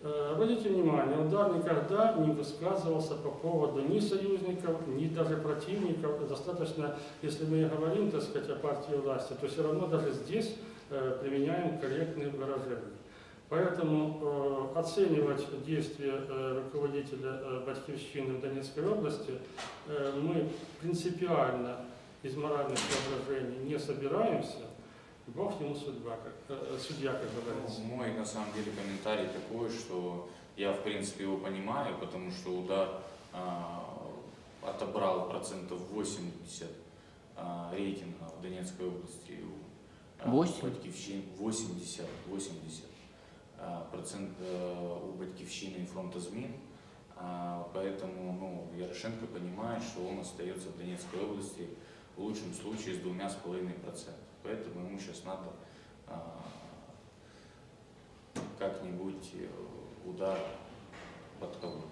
Э, Обратите внимание, удар никогда не высказывался по поводу ни союзников, ни даже противников. Достаточно, если мы говорим, так сказать, о партии власти, то все равно даже здесь э, применяем корректные выражения. Поэтому э, оценивать действия руководителя э, Батьковщины в Донецкой области мы принципиально из моральных соображений не собираемся. Бог ему судьба, как, э, судья, как говорится. Ну, Мой на самом деле комментарий такой, что я в принципе его понимаю, потому что удар а, отобрал процентов 80 а, рейтинга в Донецкой области. у, 8? Батьківщин 80, 80 а, процент э, у Батьківщины и фронта ЗМИН. А, Поэтому ну, Ярошенко понимает, что он остается в Донецкой области в лучшем случае с двумя с половиной процентов. Поэтому надо а, как-нибудь э, удар подколоть.